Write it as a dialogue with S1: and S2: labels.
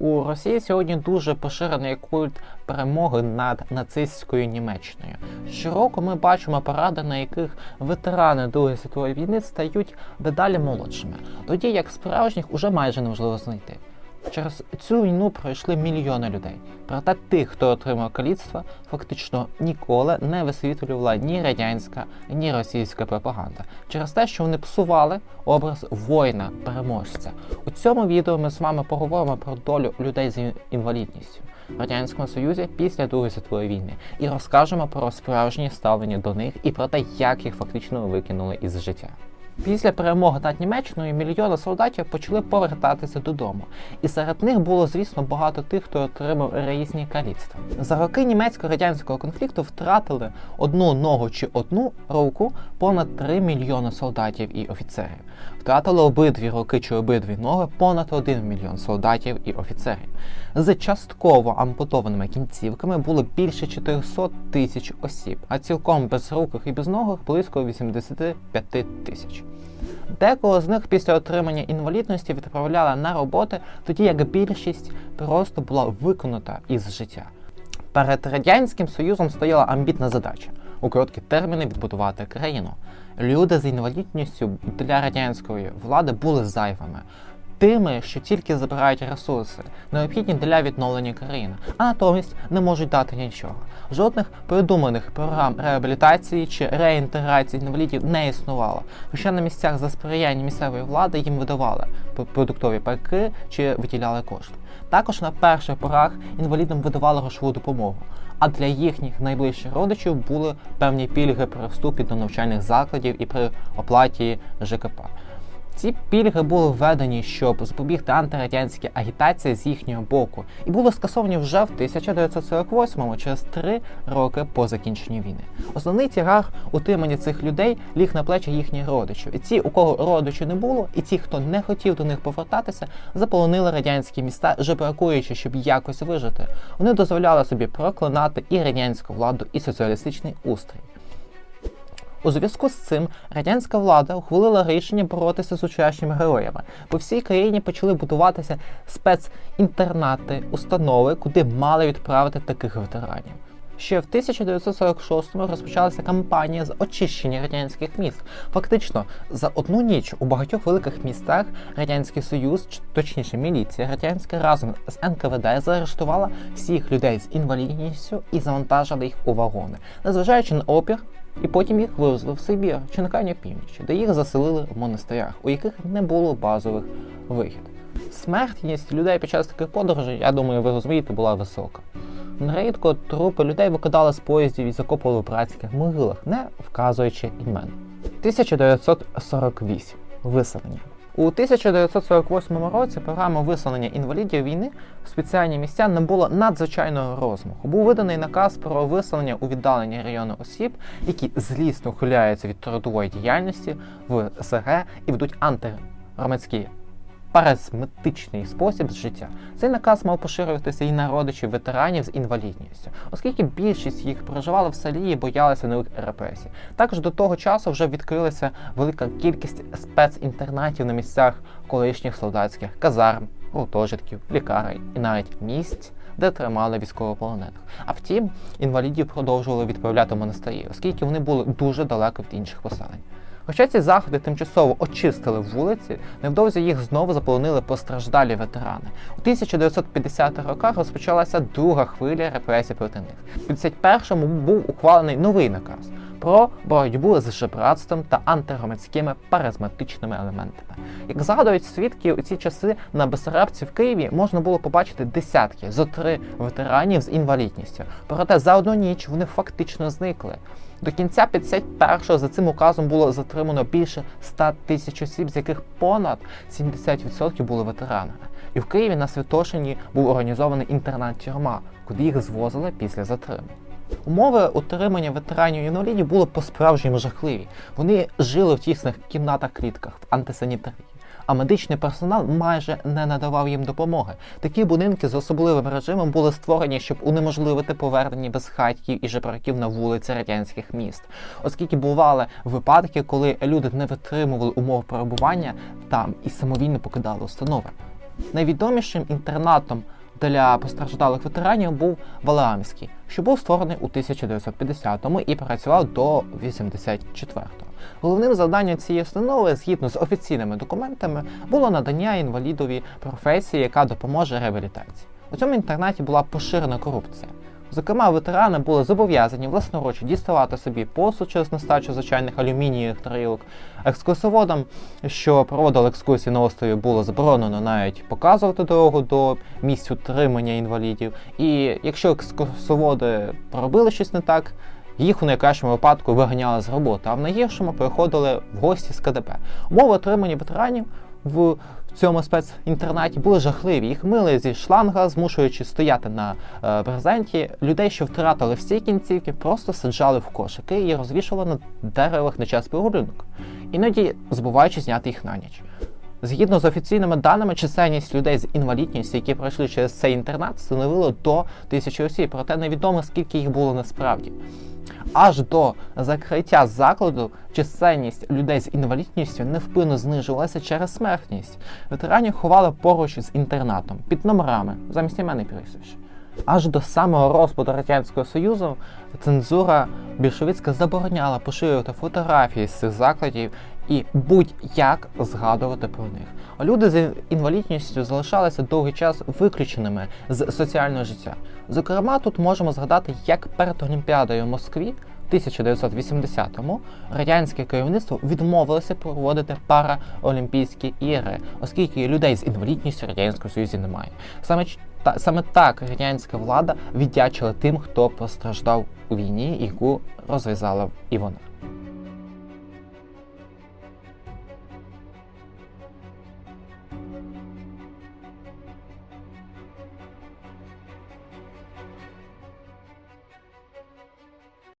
S1: У Росії сьогодні дуже поширений культ перемоги над нацистською Німеччиною. Щороку ми бачимо паради, на яких ветерани Другої світової війни стають дедалі молодшими, тоді як справжніх уже майже неможливо знайти. Через цю війну пройшли мільйони людей. Проте тих, хто отримав каліцтво, фактично ніколи не висвітлювала ні радянська, ні російська пропаганда через те, що вони псували образ воїна переможця. У цьому відео ми з вами поговоримо про долю людей з інвалідністю в радянському союзі після Другої світової війни і розкажемо про справжнє ставлення до них і про те, як їх фактично викинули із життя. Після перемоги над Німеччиною мільйони солдатів почали повертатися додому, і серед них було, звісно, багато тих, хто отримав різні каліцтва. За роки німецько-радянського конфлікту втратили одну ногу чи одну руку понад 3 мільйони солдатів і офіцерів. Втратили обидві руки чи обидві ноги понад 1 мільйон солдатів і офіцерів. З частково ампутованими кінцівками було більше 400 тисяч осіб, а цілком безруких і безногих близько 85 тисяч. Декого з них після отримання інвалідності відправляли на роботи, тоді як більшість просто була виконута із життя. Перед радянським союзом стояла амбітна задача у короткі терміни відбудувати країну. Люди з інвалідністю для радянської влади були зайвими. Тими, що тільки забирають ресурси, необхідні для відновлення країни, а натомість не можуть дати нічого. Жодних придуманих програм реабілітації чи реінтеграції інвалідів не існувало. Хоча на місцях за сприяння місцевої влади їм видавали продуктові пайки чи виділяли кошти. Також на перших порах інвалідам видавали грошову допомогу. А для їхніх найближчих родичів були певні пільги при вступі до навчальних закладів і при оплаті ЖКП. Ці пільги були введені, щоб запобігти антирадянській агітації з їхнього боку, і були скасовані вже в 1948-му, через три роки по закінченню війни. Основний тягар утримання цих людей ліг на плечі їхніх родичів. І ті, у кого родичів не було, і ті, хто не хотів до них повертатися, заполонили радянські міста, жебракуючи, щоб якось вижити. Вони дозволяли собі проклинати і радянську владу, і соціалістичний устрій. У зв'язку з цим радянська влада ухвалила рішення боротися з учасниками героями. По всій країні почали будуватися спецінтернати, установи, куди мали відправити таких ветеранів. Ще в 1946-му розпочалася кампанія з очищення радянських міст. Фактично, за одну ніч у багатьох великих містах радянський союз, точніше міліція радянська разом з НКВД заарештувала всіх людей з інвалідністю і завантажили їх у вагони, незважаючи на опір. І потім їх вивезли в Сибір чи на крайню північ, де їх заселили в монастирях, у яких не було базових вихід. Смертність людей під час таких подорожей, я думаю, ви розумієте, була висока. Нерідко трупи людей викидали з поїздів і закопували в братських могилах, не вказуючи імен. 1948. Виселення. У 1948 році програма виселення інвалідів війни в спеціальні місця не було надзвичайного розмаху. Був виданий наказ про виселення у віддалені райони осіб, які злісно ухиляються від трудової діяльності в СГ і ведуть антигромадські паразматичний спосіб життя. Цей наказ мав поширюватися і на родичів ветеранів з інвалідністю, оскільки більшість їх проживала в селі і боялися нових репресій. Також до того часу вже відкрилася велика кількість спецінтернатів на місцях колишніх солдатських казарм, гуртожитків, лікарень і навіть місць. Де тримали військовополонених. А втім, інвалідів продовжували відправляти монастирі, оскільки вони були дуже далеко від інших поселень. Хоча ці заходи тимчасово очистили вулиці, невдовзі їх знову заполонили постраждалі ветерани. У 1950-х роках розпочалася друга хвиля репресій проти них. У 51-му був ухвалений новий наказ про боротьбу з жебратством та антигромадськими паразматичними елементами. Як згадують свідки, у ці часи на Бесарабці в Києві можна було побачити десятки зо три ветеранів з інвалідністю. Проте за одну ніч вони фактично зникли. До кінця 51-го за цим указом було затримано більше 100 тисяч осіб, з яких понад 70% були ветеранами. І в Києві на Святошині був організований інтернат-тюрма, куди їх звозили після затримання. Умови утримання ветеранів інвалідів були по-справжньому жахливі. Вони жили в тісних кімнатах-клітках в антисанітарії. А медичний персонал майже не надавав їм допомоги. Такі будинки з особливим режимом були створені, щоб унеможливити повернення безхатьків і жебраків на вулиці радянських міст, оскільки бували випадки, коли люди не витримували умов перебування там і самовільно покидали установи. Найвідомішим інтернатом для постраждалих ветеранів був Валаамський, що був створений у 1950-му і працював до 84-го. Головним завданням цієї установи, згідно з офіційними документами, було надання інвалідові професії, яка допоможе реабілітації. У цьому інтернаті була поширена корупція. Зокрема, ветерани були зобов'язані власноруч діставати собі посуд через нестачу звичайних алюмінієвих тарілок. Екскурсоводам, що проводили екскурсії на острові, було заборонено навіть показувати дорогу до місць утримання інвалідів. І якщо екскурсоводи робили щось не так, їх у найкращому випадку виганяли з роботи, а в найгіршому приходили в гості з КДП. Умови отримання ветеранів в цьому спецінтернаті були жахливі. Їх мили зі шланга, змушуючи стояти на е, брезенті. Людей, що втратили всі кінцівки, просто саджали в кошики і розвішували на деревах на час прогулянок, іноді забуваючи зняти їх на ніч. Згідно з офіційними даними, чисельність людей з інвалідністю, які пройшли через цей інтернат, становило до тисячі осіб, проте невідомо скільки їх було насправді. Аж до закриття закладу чисельність людей з інвалідністю невпинно знижувалася через смертність. Ветеранів ховали поруч з інтернатом під номерами замість імени прізвищ. Аж до самого розпаду Радянського Союзу цензура більшовицька забороняла поширювати фотографії з цих закладів і будь-як згадувати про них. Люди з інвалідністю залишалися довгий час виключеними з соціального життя. Зокрема, тут можемо згадати, як перед Олімпіадою в Москві в 1980-му радянське керівництво відмовилося проводити параолімпійські ігри, оскільки людей з інвалідністю в союзі немає. Саме та саме так радянська влада віддячила тим, хто постраждав у війні, яку розв'язала і вона.